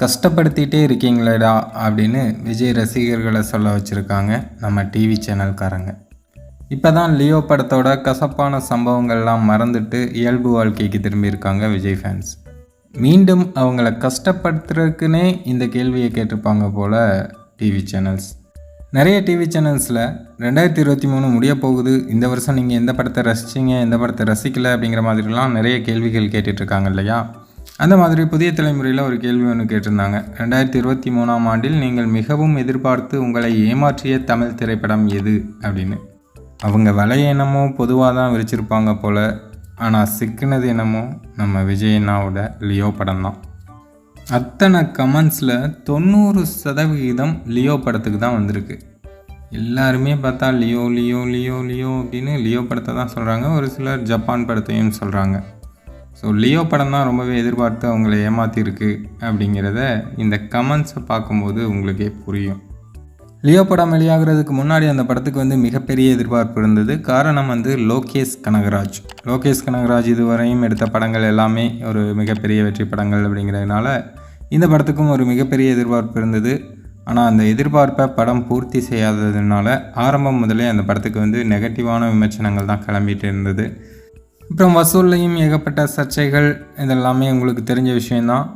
கஷ்டப்படுத்திகிட்டே இருக்கீங்களேடா அப்படின்னு விஜய் ரசிகர்களை சொல்ல வச்சுருக்காங்க நம்ம டிவி சேனல்காரங்க இப்போ தான் லியோ படத்தோட கசப்பான சம்பவங்கள்லாம் மறந்துட்டு இயல்பு வாழ்க்கைக்கு திரும்பியிருக்காங்க விஜய் ஃபேன்ஸ் மீண்டும் அவங்கள கஷ்டப்படுத்துறதுக்குன்னே இந்த கேள்வியை கேட்டிருப்பாங்க போல் டிவி சேனல்ஸ் நிறைய டிவி சேனல்ஸில் ரெண்டாயிரத்தி இருபத்தி மூணு முடிய போகுது. இந்த வருஷம் நீங்கள் எந்த படத்தை ரசிச்சிங்க எந்த படத்தை ரசிக்கலை அப்படிங்கிற மாதிரிலாம் நிறைய கேள்விகள் கேட்டுட்ருக்காங்க இல்லையா? அந்த மாதிரி புதிய தலைமுறையில் ஒரு கேள்வி ஒன்று கேட்டிருந்தாங்க. ரெண்டாயிரத்தி இருபத்தி மூணாம் ஆண்டில் நீங்கள் மிகவும் எதிர்பார்த்து உங்களை ஏமாற்றிய தமிழ் திரைப்படம் எது? அப்படின்னு. அவங்க வலைய என்னமோ பொதுவாக தான் விரிச்சிருப்பாங்க போல் ஆனால் சிக்கினது என்னமோ நம்ம விஜய் அண்ணாவோட லியோ படம் தான். அத்தனை கமெண்ட்ஸில் தொண்ணூறு சதவிகிதம் லியோ படத்துக்கு தான் வந்திருக்கு. எல்லாருமே பார்த்தா லியோ லியோ லியோ லியோ அப்படின்னு லியோ படத்தை தான் சொல்கிறாங்க ஒரு சிலர் ஜப்பான் படத்தையும் சொல்கிறாங்க ஸோ லியோ படம் தான் ரொம்பவே எதிர்பார்த்து அவங்கள ஏமாற்றிருக்கு அப்படிங்கிறத இந்த கமெண்ட்ஸை பார்க்கும்போது உங்களுக்கே புரியும். லியோ படம் வெளியாகிறதுக்கு முன்னாடி அந்த படத்துக்கு வந்து மிகப்பெரிய எதிர்பார்ப்பு இருந்தது. காரணம் வந்து லோகேஷ் கனகராஜ். லோகேஷ் கனகராஜ் இதுவரையும் எடுத்த படங்கள் எல்லாமே ஒரு மிகப்பெரிய வெற்றி படங்கள் அப்படிங்கிறதுனால இந்த படத்துக்கும் ஒரு மிகப்பெரிய எதிர்பார்ப்பு இருந்தது. ஆனால் அந்த எதிர்பார்ப்பை படம் பூர்த்தி செய்யாததுனால ஆரம்பம் முதலே அந்த படத்துக்கு வந்து நெகட்டிவான விமர்சனங்கள் தான் கிளம்பிட்டு இருந்தது. அப்புறம் வசூல்லையும் ஏகப்பட்ட சர்ச்சைகள் இதெல்லாமே உங்களுக்கு தெரிஞ்ச விஷயந்தான்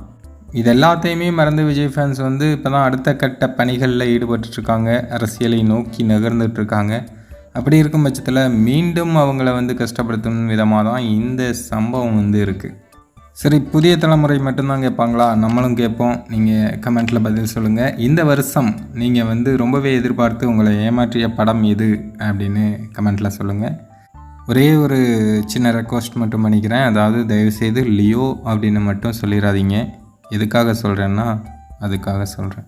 இது எல்லாத்தையுமே மறந்து விஜய் ஃபேன்ஸ் வந்து இப்போ தான் அடுத்த கட்ட பணிகளில் ஈடுபட்டுருக்காங்க அரசியலை நோக்கி நகர்ந்துட்டுருக்காங்க அப்படி இருக்கும் பட்சத்தில் மீண்டும் அவங்கள வந்து கஷ்டப்படுத்தும் விதமாக தான் இந்த சம்பவம் வந்து இருக்குது சரி புதிய தலைமுறை மட்டும்தான் கேட்பாங்களா? நம்மளும் கேட்போம். நீங்கள் கமெண்ட்டில் பதில் சொல்லுங்கள் இந்த வருஷம் நீங்கள் வந்து ரொம்பவே எதிர்பார்த்து உங்களை ஏமாற்றிய படம் எது? அப்படின்னு கமெண்ட்டில் சொல்லுங்கள் ஒரே ஒரு சின்ன ரெக்வஸ்ட் மட்டும் பண்ணிக்கிறேன். அதாவது தயவுசெய்து லியோ அப்படின்னு மட்டும் சொல்லிடாதீங்க எதுக்காக சொல்கிறேன்னா அதுக்காக சொல்கிறேன்